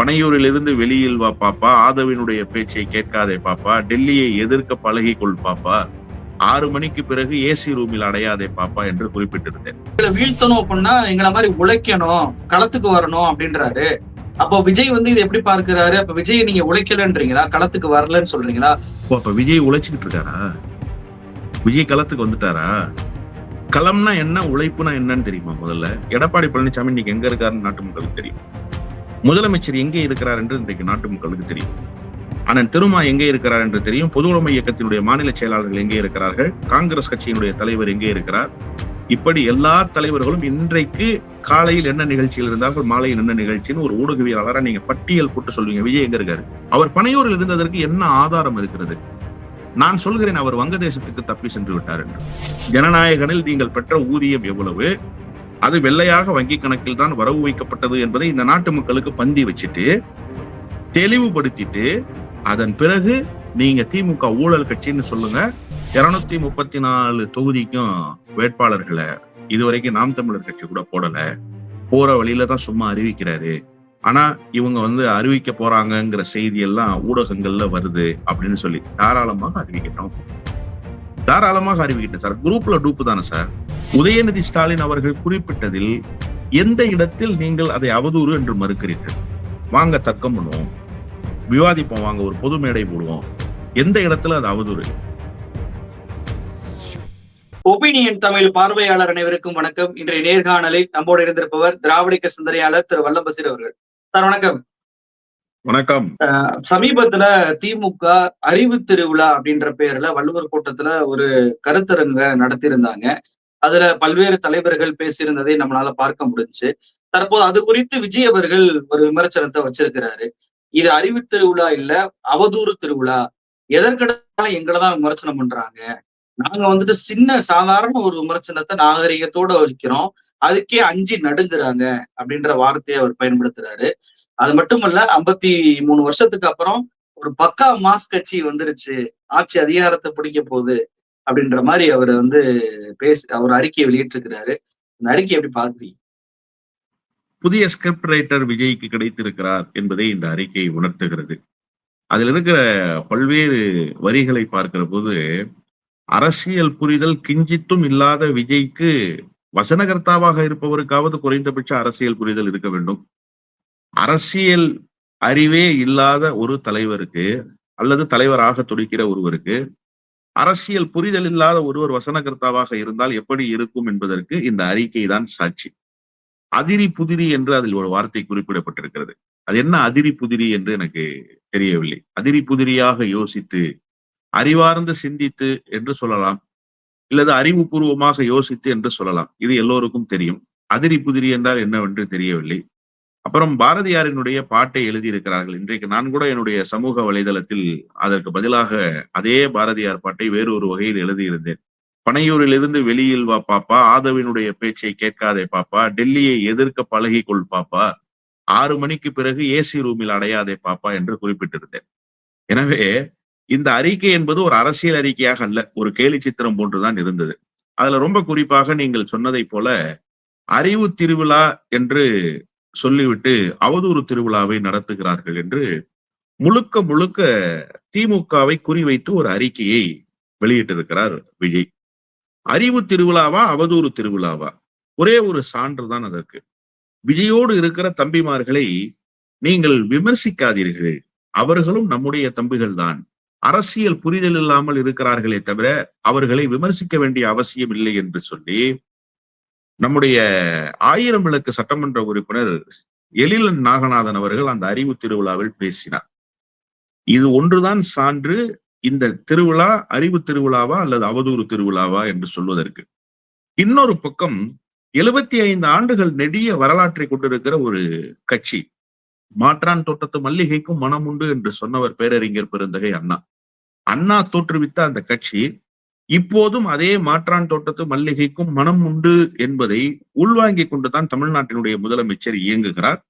பனையூரிலிருந்து வெளியில் வா பாப்பா. ஆதவினுடைய பேச்சை கேட்காதே பாப்பா. டெல்லியை எதிர்க்க பழகிக்கொள் பாப்பா. ஆறு மணிக்கு பிறகு ஏசி ரூமில் அடையாதே பாப்பா என்று குறிப்பிட்டிருந்தேன். எங்களை வீழ்த்தணும் அப்படின்னா எங்களை மாதிரி உழைக்கணும் களத்துக்கு வரணும் அப்படின்றாரு. அப்போ விஜய் வந்து இதை எப்படி பார்க்கிறாரு? அப்ப விஜய் நீங்க உழைக்கலன்றீங்களா? களத்துக்கு வரலன்னு சொல்றீங்களா? அப்ப விஜய் உழைச்சிக்கிட்டு இருக்காரா? விஜய் களத்துக்கு வந்துட்டாரா? களம்னா என்ன உழைப்புனா என்னன்னு தெரியுமா முதல்ல? எடப்பாடி பழனிசாமி இன்னைக்கு எங்க இருக்காருன்னு நாட்டு மக்களுக்கு தெரியும். முதலமைச்சர் எங்கே இருக்கிறார் என்று இன்றைக்கு நாட்டு மக்களுக்கு தெரியும். அண்ணன் திருமா எங்கே இருக்கிறார் என்று தெரியும். பொதுவுடைமை இயக்கத்தினுடைய மாநில செயலாளர்கள் எங்கே இருக்கிறார்கள்? காங்கிரஸ் கட்சியினுடைய தலைவர் எங்கே இருக்கிறார்? இப்படி எல்லா தலைவர்களும் இன்றைக்கு காலையில் என்ன நிகழ்ச்சியில் இருந்தார்கள் மாலையில் என்ன நிகழ்ச்சின்னு ஒரு ஊடகவியலாளரை நீங்க பட்டியல் போட்டு சொல்வீங்க விஜய் எங்க இருக்காரு? அவர் பனையூரில் இருந்ததற்கு என்ன ஆதாரம் இருக்கிறது? நான் சொல்கிறேன் அவர் வங்கதேசத்துக்கு தப்பி சென்று விட்டார் என்று. ஜனநாயகனில் நீங்கள் பெற்ற ஊதியம் எவ்வளவு? அது வெள்ளையாக வங்கி கணக்கில் தான் வரவு வைக்கப்பட்டது என்பதை இந்த நாட்டு மக்களுக்கு பந்தி வச்சுட்டு தெளிவுபடுத்திட்டு அதன் பிறகு நீங்க திமுக ஊழல் கட்சின்னு சொல்லுங்க. இருநூத்தி முப்பத்தி நாலு தொகுதிக்கும் வேட்பாளர்களை இதுவரைக்கும் நாம் தமிழர் கட்சி கூட போடல. போற வழியில தான் சும்மா அறிவிக்கிறாரு. ஆனா இவங்க வந்து அறிவிக்க போறாங்கங்கிற செய்தி எல்லாம் ஊடகங்கள்ல வருது அப்படின்னு சொல்லி தாராளமாக அறிவிக்கிறோம் தாராளமாக அறிவிக்கிட்டேன் சார். குரூப்ல டூப்பு தானே சார். உதயநிதி ஸ்டாலின் அவர்கள் குறிப்பிட்டதில் எந்த இடத்தில் நீங்கள் அதை அவதூறு என்று மறுக்கிறீர்கள்? வாங்க தர்க்கம் பண்ணுவோம். விவாதிப்போம் வாங்க ஒரு பொது மேடை போடுவோம். எந்த இடத்துல அது அவதூறு? ஒபீனியன் தமிழ் பார்வையாளர் அனைவருக்கும் வணக்கம். இன்றைய நேர்காணலில் நம்மோடு இருந்திருப்பவர் திராவிடக்க சிந்தனையாளர் திரு வல்லம்பசீர் அவர்கள். சார் வணக்கம். வணக்கம். சமீபத்துல திமுக அறிவு திருவிழா அப்படின்ற பேர்ல வள்ளுவர் கூட்டத்துல ஒரு கருத்தரங்க நடத்தியிருந்தாங்க. அதுல பல்வேறு தலைவர்கள் பேசியிருந்ததை நம்மளால பார்க்க முடிஞ்சு தற்போது அது குறித்து விஜய் அவர்கள் ஒரு விமர்சனத்தை வச்சிருக்கிறாரு. இது அறிவு திருவிழா இல்ல அவதூறு திருவிழா. எதற்கெடுத்தாலும் எங்களை தான் விமர்சனம் பண்றாங்க. நாங்க வந்துட்டு சின்ன சாதாரண ஒரு விமர்சனத்தை நாகரிகத்தோட வைக்கிறோம். அதுக்கே அஞ்சு நடுங்குறாங்க அப்படின்ற வார்த்தையை அவர் பயன்படுத்துறாரு. அது மட்டுமல்ல ஐம்பத்தி மூணு வருஷத்துக்கு அப்புறம் ஒரு பக்கா மாஸ் கட்சி வந்துருச்சு. ஆட்சி அதிகாரத்தை பிடிக்க போகுது அப்படின்ற மாதிரி அவர் வந்து பேச அவர் அறிக்கையை வெளியிட்டிருக்கிறாரு. இந்த அறிக்கை எப்படி பாக்குறீங்க புதிய ஸ்கிரிப்ட் ரைட்டர் விஜய்க்கு கிடைத்திருக்கிறார் என்பதை இந்த அறிக்கை உணர்த்துகிறது. அதில் இருக்கிற பல்வேறு வரிகளை பார்க்கிற போது அரசியல் புரிதல் கிஞ்சித்தும் இல்லாத விஜய்க்கு வசனகர்த்தாவாக இருப்பவருக்காவது குறைந்தபட்ச அரசியல் புரிதல் இருக்க வேண்டும். அரசியல் அறிவே இல்லாத ஒரு தலைவருக்கு அல்லது தலைவராக துடிக்கிற ஒருவருக்கு அரசியல் புரிதல் இல்லாத ஒருவர் வசனகர்த்தாவாக இருந்தால் எப்படி இருக்கும் என்பதற்கு இந்த அறிக்கை தான் சாட்சி. அதிரி புதிரி என்று அதில் ஒரு வார்த்தை குறிப்பிடப்பட்டிருக்கிறது. அது என்ன அதிரி புதிரி என்று எனக்கு தெரியவில்லை. அதிரி புதிரியாக யோசித்து அறிவார்ந்து சிந்தித்து என்று சொல்லலாம். இல்லது அறிவுபூர்வமாக யோசித்து என்று சொல்லலாம். இது எல்லோருக்கும் தெரியும். அதிரி புதிரி என்றால் என்னவென்று தெரியவில்லை. அப்புறம் பாரதியாரினுடைய பாட்டை எழுதியிருக்கிறார்கள். இன்றைக்கு நான் கூட என்னுடைய சமூக வலைதளத்தில் அதற்கு பதிலாக அதே பாரதியார் பாட்டை வேறொரு வகையில் எழுதியிருந்தேன். பனையூரிலிருந்து வெளியில் வா பாப்பா ஆதவினுடைய பேச்சை கேட்காதே பாப்பா டெல்லியை எதிர்க்க பழகிக்கொள் பாப்பா ஆறு மணிக்கு பிறகு ஏசி ரூமில் அடையாதே பாப்பா என்று குறிப்பிட்டிருந்தேன். எனவே இந்த அறிக்கை என்பது ஒரு அரசியல் அறிக்கையாக அல்ல ஒரு கேலி சித்திரம் போன்றுதான் இருந்தது. அதுல ரொம்ப குறிப்பாக நீங்கள் சொன்னதை போல அறிவு திருவிழா என்று சொல்லிவிட்டு அவதூறு திருவிழாவை நடத்துகிறார்கள் என்று முழுக்க முழுக்க திமுகவை குறிவைத்து ஒரு அறிக்கையை வெளியிட்டிருக்கிறார் விஜய். அறிவு திருவிழாவா அவதூறு திருவிழாவா? ஒரே ஒரு சான்று தான் அதற்கு. விஜயோடு இருக்கிற தம்பிமார்களை நீங்கள் விமர்சிக்காதீர்கள். அவர்களும் நம்முடைய தம்பிகள் தான். அரசியல் புரிதல் இல்லாமல் இருக்கிறார்களே தவிர அவர்களை விமர்சிக்க வேண்டிய அவசியம் இல்லை என்று சொல்லி நம்முடைய ஆயிரம் விளக்கு சட்டமன்ற உறுப்பினர் எழிலன் நாகநாதன் அவர்கள் அந்த அறிவு திருவிழாவில் பேசினார். இது ஒன்றுதான் சான்று இந்த திருவிழா அறிவு திருவிழாவா அல்லது அவதூறு திருவிழாவா என்று சொல்வதற்கு. இன்னொரு பக்கம் எழுபத்தி ஐந்து ஆண்டுகள் நெடிய வரலாற்றை கொண்டிருக்கிற ஒரு கட்சி மாற்றான் தோட்டத்து மல்லிகைக்கும் மனம் உண்டு என்று சொன்னவர் பேரறிஞர் பெருந்தகை அண்ணா. அண்ணா தோற்றுவித்த அந்த கட்சி இப்போதும் அதே மாற்றான் தோட்டத்து மல்லிகைக்கும் மனம் உண்டு என்பதை உள்வாங்கிக் கொண்டுதான் தமிழ்நாட்டினுடைய முதலமைச்சர் இயங்குகிறார்.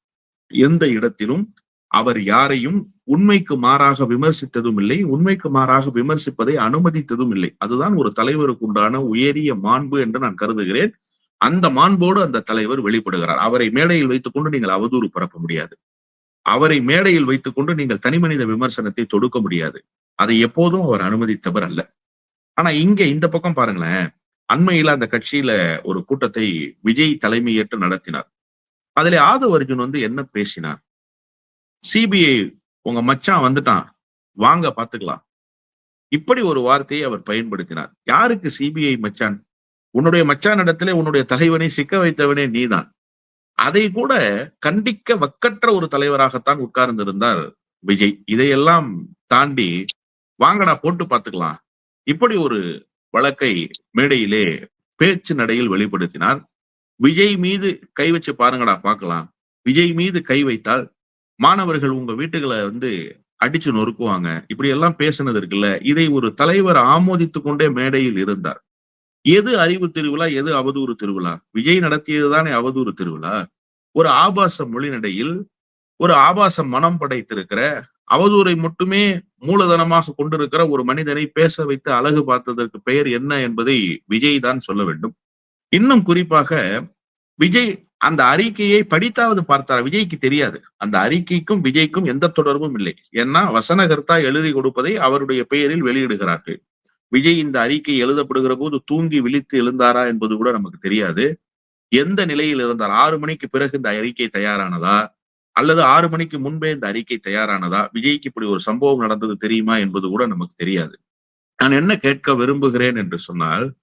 எந்த இடத்திலும் அவர் யாரையும் உண்மைக்கு மாறாக விமர்சித்ததும் இல்லை உண்மைக்கு மாறாக விமர்சிப்பதை அனுமதித்ததும் இல்லை. அதுதான் ஒரு தலைவருக்கு உண்டான உயரிய மாண்பு என்று நான் கருதுகிறேன். அந்த மாண்போடு அந்த தலைவர் வெளிப்படுகிறார். அவரை மேடையில் வைத்துக் கொண்டு நீங்கள் அவதூறு பரப்ப முடியாது. அவரை மேடையில் வைத்துக் கொண்டு நீங்கள் தனிமனித விமர்சனத்தை தொடுக்க முடியாது. அதை எப்போதும் அவர் அனுமதித்தவர் அல்ல. ஆனா இங்க இந்த பக்கம் பாருங்களேன். அண்மையில அந்த கட்சியில ஒரு கூட்டத்தை விஜய் தலைமையேற்று நடத்தினார். அதுல ஆதவ அர்ஜுன் வந்து என்ன பேசினார்? சிபிஐ உங்க மச்சான் வந்துட்டான். வாங்க பாத்துக்கலாம். இப்படி ஒரு வார்த்தையை அவர் பயன்படுத்தினார். யாருக்கு சிபிஐ மச்சான்? உன்னுடைய மச்சான் இடத்துல உன்னுடைய தலைவனை சிக்க வைத்தவனே நீதான். அதை கூட கண்டிக்க வக்கற்ற ஒரு தலைவராகத்தான் உட்கார்ந்திருந்தார் விஜய். இதையெல்லாம் தாண்டி வாங்கடா போட்டு பார்த்துக்கலாம் இப்படி ஒரு வழக்கை மேடையிலே பேச்சு நடையில் வெளிப்படுத்தினார். விஜய் மீது கை வச்சு பாருங்கடா பார்க்கலாம். விஜய் மீது கை வைத்தால் மாணவர்கள் உங்க வீட்டுகளை வந்து அடிச்சு நொறுக்குவாங்க. இப்படி எல்லாம் பேசினது இருக்குல்ல. இதை ஒரு தலைவர் ஆமோதித்துக் கொண்டே மேடையில் இருந்தார். எது அறிவு திருவிழா எது அவதூறு திருவிழா? விஜய் நடத்தியதுதானே அவதூறு திருவிழா? ஒரு ஆபாச மொழிநடையில் ஒரு ஆபாச மனம் படைத்திருக்கிற அவதூறை மட்டுமே மூலதனமாக கொண்டிருக்கிற ஒரு மனிதனை பேச வைத்து அழகு பார்த்ததற்கு பெயர் என்ன என்பதை விஜய் தான் சொல்ல வேண்டும். இன்னும் குறிப்பாக விஜய் அந்த அறிக்கையை படித்தாவது பார்த்தார்? விஜய்க்கு தெரியாது. அந்த அறிக்கைக்கும் விஜய்க்கும் எந்த தொடர்பும் இல்லை. ஏன்னா வசனகர்த்தா எழுதி கொடுப்பதை அவருடைய பெயரில் வெளியிடுகிறார்கள். விஜய் இந்த அறிக்கை எழுதப்படுகிற போது தூங்கி விழித்து எழுந்தாரா என்பது கூட நமக்கு தெரியாது. எந்த நிலையில் இருந்தார்? ஆறு மணிக்கு பிறகு இந்த அறிக்கை தயாரானதா? அல்லது ஆறு மணிக்கு முன்பே இந்த அறிக்கை தயாரானதா? விஜய்க்கு இப்படி ஒரு சம்பவம் நடந்தது தெரியுமா என்பது கூட நமக்கு தெரியாது. நான் என்ன கேட்க விரும்புகிறேன் என்று சொன்னால்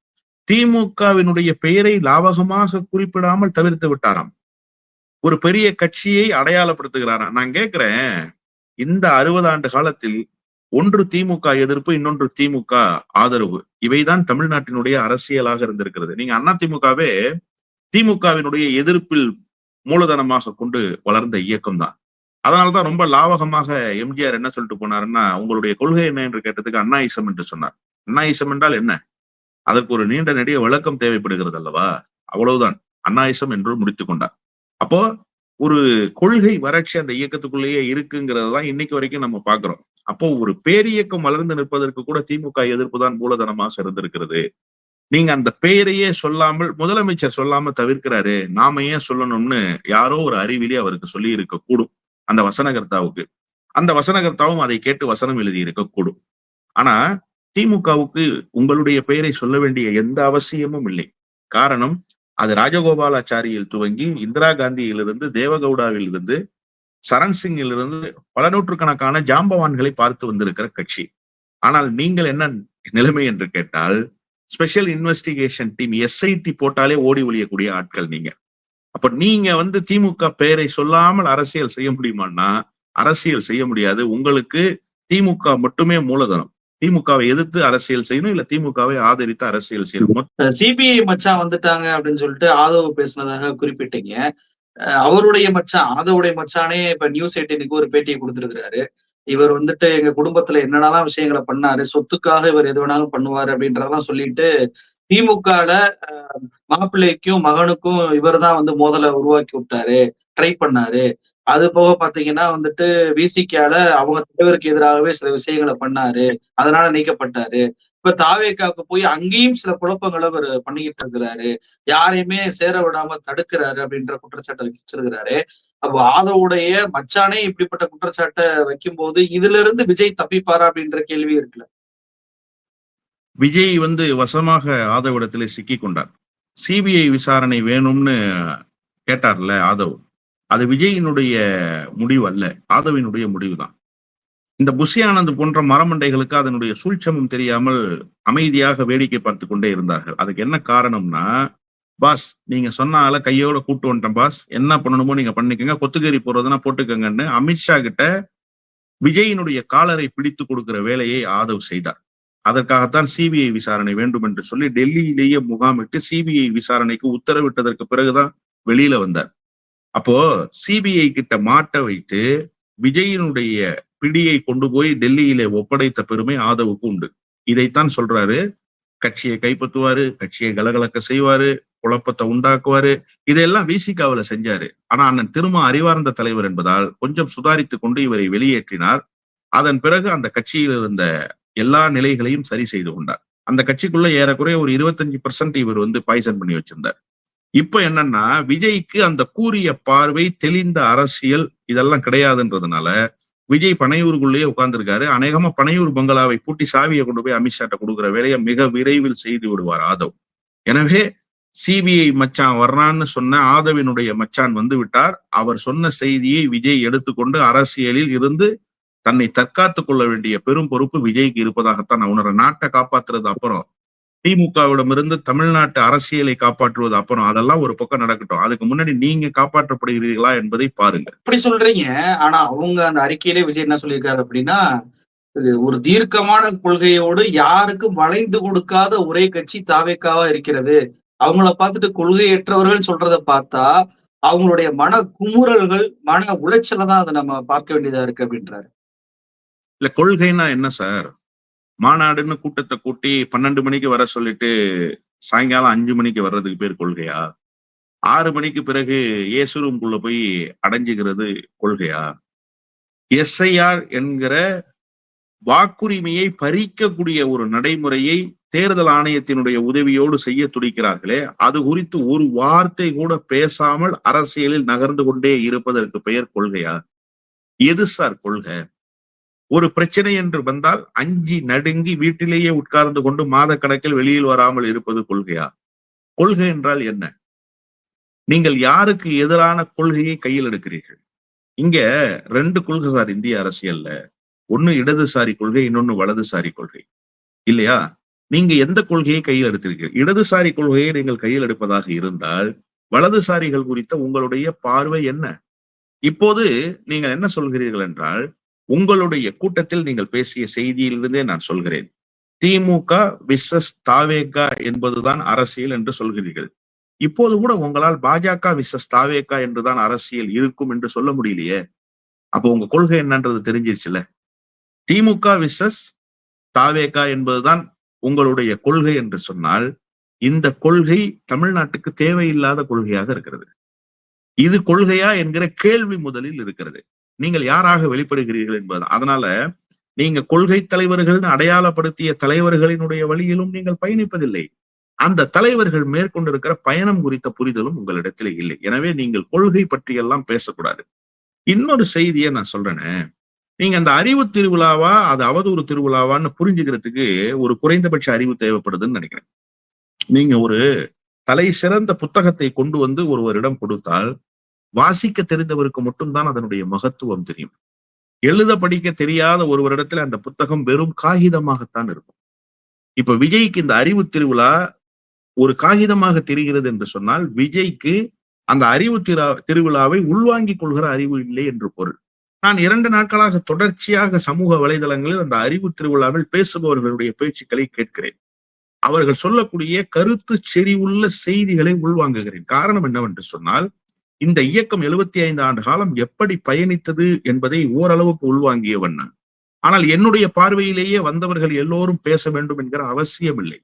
திமுகவினுடைய பெயரை லாவகமாக குறிப்பிடாமல் தவிர்த்து விட்டாராம். ஒரு பெரிய கட்சியை அடையாளப்படுத்துகிறாராம் நான் கேட்கிறேன் இந்த அறுபது ஆண்டு காலத்தில் ஒன்று திமுக எதிர்ப்பு இன்னொன்று திமுக ஆதரவு. இவைதான் தமிழ்நாட்டினுடைய அரசியலாக இருந்திருக்கிறது. நீங்க அண்ணா திமுகவே திமுகவினுடைய எதிர்ப்பில் மூலதனமாக கொண்டு வளர்ந்த இயக்கம் தான் அதனாலதான் ரொம்ப லாவகமாக எம்ஜிஆர் என்ன சொல்லிட்டு போனாருன்னா உங்களுடைய கொள்கை என்ன? என்று கேட்டதுக்கு அண்ணாயிசம் என்று சொன்னார். அன்னாயிசம் என்றால் என்ன? அதற்கு ஒரு நீண்ட நெடிய விளக்கம் தேவைப்படுகிறது அல்லவா? அவ்வளவுதான். அண்ணாயிசம் என்று முடித்துக் கொண்டார். அப்போ ஒரு கொள்கை வறட்சி அந்த இயக்கத்துக்குள்ளேயே இருக்குங்கிறது தான் இன்னைக்கு வரைக்கும் நம்ம பாக்குறோம் அப்போ ஒரு பேரியக்கம் வளர்ந்து நிற்பதற்கு கூட திமுக எதிர்ப்பு தான் மூலதனமாக இருந்திருக்கிறது. நீங்க அந்த பெயரையே சொல்லாமல் முதலமைச்சர் சொல்லாம தவிர்க்கிறாரு நாம ஏன் சொல்லணும்னு யாரோ ஒரு அறிவிலி அவருக்கு சொல்லி இருக்க கூடும் அந்த வசனகர்த்தாவுக்கு. அந்த வசனகர்த்தாவும் அதை கேட்டு வசனம் எழுதி இருக்க கூடும் ஆனா திமுகவுக்கு உங்களுடைய பெயரை சொல்ல வேண்டிய எந்த அவசியமும் இல்லை. காரணம் அது ராஜகோபாலாச்சாரியில் துவங்கி இந்திரா காந்தியிலிருந்து தேவகவுடாவிலிருந்து சரண் சிங்கிலிருந்து பல நூற்றுக்கணக்கான ஜாம்பவான்களை பார்த்து வந்திருக்கிற கட்சி. ஆனால் நீங்கள் என்ன நிலைமை என்று கேட்டால் ஸ்பெஷல் இன்வெஸ்டிகேஷன் டீம் எஸ்ஐடி போட்டாலே ஓடி ஒழியக்கூடிய ஆட்கள் நீங்க. அப்ப நீங்க வந்து திமுக பெயரை சொல்லாமல் அரசியல் செய்ய முடியுமான்னா அரசியல் செய்ய முடியாது. உங்களுக்கு திமுக மட்டுமே மூலதனம். திமுகவை எதிர்த்து அரசியல் செய்யணும் இல்ல திமுகவை ஆதரித்து அரசியல் செய்யணும். சிபிஐ மச்சான் வந்துட்டாங்க அப்படின்னு சொல்லிட்டு ஆதவ பேசினதாக குறிப்பிட்டீங்க. அவருடைய மச்சான் ஆதவுடைய மச்சானே இப்ப நியூஸ் எயிட்டினுக்கு ஒரு பேட்டியை கொடுத்திருக்கிறாரு. இவர் வந்துட்டு எங்க குடும்பத்துல என்னென்னலாம் விஷயங்களை பண்ணாரு சொத்துக்காக இவர் எது வேணாலும் பண்ணுவாரு அப்படின்றதெல்லாம் சொல்லிட்டு திமுகல மாப்பிள்ளைக்கும் மகனுக்கும் இவர் தான் வந்து மோதலை உருவாக்கி விட்டாரு ட்ரை பண்ணாரு. அது போக பாத்தீங்கன்னா வந்துட்டு விசிகால அவங்க தலைவருக்கு எதிராகவே சில விஷயங்களை பண்ணாரு அதனால நீக்கப்பட்டாரு. இப்ப தாவேக்காவுக்கு போய் அங்கேயும் சில குழப்பங்களை அவர் பண்ணிக்கிட்டு இருக்கிறாரு. யாரையுமே சேர விடாம தடுக்கிறாரு அப்படின்ற குற்றச்சாட்டை வச்சிருக்கிறாரு. அப்போ ஆதவுடைய மச்சானே இப்படிப்பட்ட குற்றச்சாட்டை வைக்கும் போது இதுல இருந்து விஜய் தப்பிப்பாரா அப்படின்ற கேள்வி இருக்குல்ல. விஜய் வந்து வசமாக ஆதவிடத்திலே சிக்கி கொண்டார். சிபிஐ விசாரணை வேணும்னு கேட்டார்ல ஆதவ். அது விஜயினுடைய முடிவு அல்ல ஆதவினுடைய முடிவு தான் இந்த புஷி ஆனந்த் போன்ற மரமண்டைகளுக்கு அதனுடைய சூழ்ச்சமும் தெரியாமல் அமைதியாக வேடிக்கை பார்த்து கொண்டே இருந்தார்கள். அதுக்கு என்ன காரணம்னா பாஸ் நீங்க சொன்னால கையோட கூட்டு வந்துட்டேன் பாஸ். என்ன பண்ணணுமோ நீங்க பண்ணிக்கோங்க. கொத்துக்கறி போறதுன்னா போட்டுக்கோங்கன்னு அமித்ஷா கிட்ட விஜயினுடைய காலரை பிடித்து கொடுக்கிற வேலையை ஆதவ் செய்தார். அதற்காகத்தான் சிபிஐ விசாரணை வேண்டும் என்று சொல்லி டெல்லியிலேயே முகாமிட்டு சிபிஐ விசாரணைக்கு உத்தரவிட்டதற்கு பிறகுதான் வெளியில வந்தார். அப்போ சிபிஐ கிட்ட மாட்ட வைத்து விஜயினுடைய பிடியை கொண்டு போய் டெல்லியிலே ஒப்படைத்த பெருமை ஆதவுக்கு உண்டு. இதைத்தான் சொல்றாரு. கட்சியை கைப்பற்றுவாரு கட்சியை கலகலக்க செய்வாரு குழப்பத்தை உண்டாக்குவாரு. இதையெல்லாம் விசிகாவில செஞ்சாரு. ஆனா அண்ணன் திரும்ப அறிவார்ந்த தலைவர் என்பதால் கொஞ்சம் சுதாரித்து கொண்டு இவரை வெளியேற்றினார். அதன் பிறகு அந்த கட்சியில் இருந்த எல்லா நிலைகளையும் சரி செய்து கொண்டார். அந்த கட்சிக்குள்ள ஏறக்குறைய ஒரு இருபத்தஞ்சு பர்சன்ட் இவர் வந்து பாய்சன் பண்ணி வச்சிருந்தார். இப்ப என்னன்னா விஜய்க்கு அந்த கூறிய பார்வை தெளிந்த அரசியல் இதெல்லாம் கிடையாதுன்றதுனால விஜய் பனையூருக்குள்ளேயே உட்கார்ந்துருக்காரு. அநேகமா பனையூர் பங்களாவை பூட்டி சாவியை கொண்டு போய் அமித்ஷாட்ட கொடுக்குற வேலையை மிக விரைவில் செய்து விடுவார் ஆதவ். எனவே சிபிஐ மச்சான் வர்றான்னு சொன்ன ஆதவினுடைய மச்சான் வந்து விட்டார். அவர் சொன்ன செய்தியை விஜய் எடுத்துக்கொண்டு அரசியலில் இருந்து தன்னை தற்காத்துக் கொள்ள வேண்டிய பெரும் பொறுப்பு விஜய்க்கு இருப்பதாகத்தான் நான் உணர்றேன். நாட்டை காப்பாத்துறது அப்புறம் திமுகவிடமிருந்து தமிழ்நாட்டு அரசியலை காப்பாற்றுவது அப்புறம் அதெல்லாம் ஒரு பக்கம் நடக்கட்டும். அதுக்கு முன்னாடி நீங்க காப்பாற்றப்படுகிறீர்களா என்பதை பாருங்க. இப்படி சொல்றீங்க. ஆனா அவங்க அந்த அறிக்கையிலே விஜய் என்ன சொல்லியிருக்காரு அப்படின்னா ஒரு தீர்க்கமான கொள்கையோடு யாருக்கும் வளைந்து கொடுக்காத ஒரே கட்சி தாவேக்காவா இருக்கிறது. அவங்கள பார்த்துட்டு கொள்கையற்றவர்கள் சொல்றதை பார்த்தா அவங்களுடைய மன குமுறல்கள் மன உளைச்சல தான் அதை நம்ம பார்க்க வேண்டியதா இருக்கு அப்படின்றாரு. இல்ல கொள்கைனா என்ன சார்? மாநாடுன்னு கூட்டத்தை கூட்டி பன்னெண்டு மணிக்கு வர சொல்லிட்டு சாயங்காலம் அஞ்சு மணிக்கு வர்றதுக்கு பேர் கொள்கையா? ஆறு மணிக்கு பிறகு ஏசுரூம்குள்ள போய் அடைஞ்சுக்கிறது கொள்கையா? எஸ்ஐஆர் என்கிற வாக்குரிமையை பறிக்கக்கூடிய ஒரு நடைமுறையை தேர்தல் ஆணையத்தினுடைய உதவியோடு செய்ய துடிக்கிறார்களே அது குறித்து ஒரு வார்த்தை கூட பேசாமல் அரசியலில் நகர்ந்து கொண்டே இருப்பதற்கு பெயர் கொள்கையா? எது சார் கொள்கை? ஒரு பிரச்சனை என்று வந்தால் அஞ்சி நடுங்கி வீட்டிலேயே உட்கார்ந்து கொண்டு மாத கணக்கில் வெளியில் வராமல் இருப்பது கொள்கையா? கொள்கை என்றால் என்ன? நீங்கள் யாருக்கு எதிரான கொள்கையை கையில் எடுக்கிறீர்கள்? இங்க ரெண்டு கொள்கை சார் இந்திய அரசியல்ல. ஒண்ணு இடதுசாரி கொள்கை இன்னொன்னு வலதுசாரி கொள்கை. இல்லையா? நீங்க எந்த கொள்கையை கையில் எடுத்திருக்கீர்கள் இடதுசாரி கொள்கையை நீங்கள் கையில் எடுப்பதாக இருந்தால் வலதுசாரிகள் குறித்த உங்களுடைய பார்வை என்ன? இப்போது நீங்கள் என்ன சொல்கிறீர்கள் என்றால் உங்களுடைய கூட்டத்தில் நீங்கள் பேசிய செய்தியிலிருந்தே நான் சொல்கிறேன். திமுக விசஸ் தாவேகா என்பதுதான் அரசியல் என்று சொல்கிறீர்கள். இப்போது கூட உங்களால் பாஜக விசஸ் தாவேகா என்றுதான் அரசியல் இருக்கும் என்று சொல்ல முடியலையே. அப்போ உங்க கொள்கை என்னன்றது தெரிஞ்சிருச்சுல திமுக விசஸ் தாவேகா என்பதுதான் உங்களுடைய கொள்கை என்று சொன்னால் இந்த கொள்கை தமிழ்நாட்டுக்கு தேவையில்லாத கொள்கையாக இருக்கிறது. இது கொள்கையா என்கிற கேள்வி முதலில் இருக்கிறது. நீங்கள் யாராக வெளிப்படுகிறீர்கள் என்பது. அதனால நீங்க கொள்கை தலைவர்கள்னு அடையாளப்படுத்திய தலைவர்களினுடைய வழியிலும் நீங்கள் பயணிப்பதில்லை. அந்த தலைவர்கள் மேற்கொண்டிருக்கிற பயணம் குறித்த புரிதலும் உங்களிடத்தில் இல்லை. எனவே நீங்கள் கொள்கை பற்றியெல்லாம் பேசக்கூடாது. இன்னொரு செய்தியை நான் சொல்றேனே. நீங்க அந்த அறிவு திருவிழாவா அது அவதூறு திருவிழாவான்னு புரிஞ்சுக்கிறதுக்கு ஒரு குறைந்தபட்ச அறிவு தேவைப்படுதுன்னு நினைக்கிறேன். நீங்க ஒரு தலை சிறந்த புத்தகத்தை கொண்டு வந்து ஒருவரிடம் கொடுத்தால் வாசிக்க தெரிந்தவருக்கு மட்டும்தான் அதனுடைய மகத்துவம் தெரியும். எழுத படிக்க தெரியாத ஒருவரிடத்துல அந்த புத்தகம் வெறும் காகிதமாகத்தான் இருக்கும். இப்ப விஜய்க்கு இந்த அறிவு திருவிழா ஒரு காகிதமாக தெரிகிறது என்று சொன்னால் விஜய்க்கு அந்த அறிவு திரு திருவிழாவை உள்வாங்கிக் கொள்கிற அறிவு இல்லை என்று பொருள். நான் இரண்டு நாட்களாக தொடர்ச்சியாக சமூக வலைதளங்களில் அந்த அறிவு திருவிழாவில் பேசுபவர்களுடைய பேச்சுக்களை கேட்கிறேன். அவர்கள் சொல்லக்கூடிய கருத்து செறிவுள்ள செய்திகளை உள்வாங்குகிறேன். காரணம் என்னவென்று சொன்னால் இந்த இயக்கம் எழுபத்தி ஐந்து ஆண்டு காலம் எப்படி பயணித்தது என்பதை ஓரளவுக்கு உள்வாங்கியவன் நான். ஆனால் என்னுடைய பார்வையிலேயே வந்தவர்கள் எல்லோரும் பேச வேண்டும் என்கிற அவசியம் இல்லை.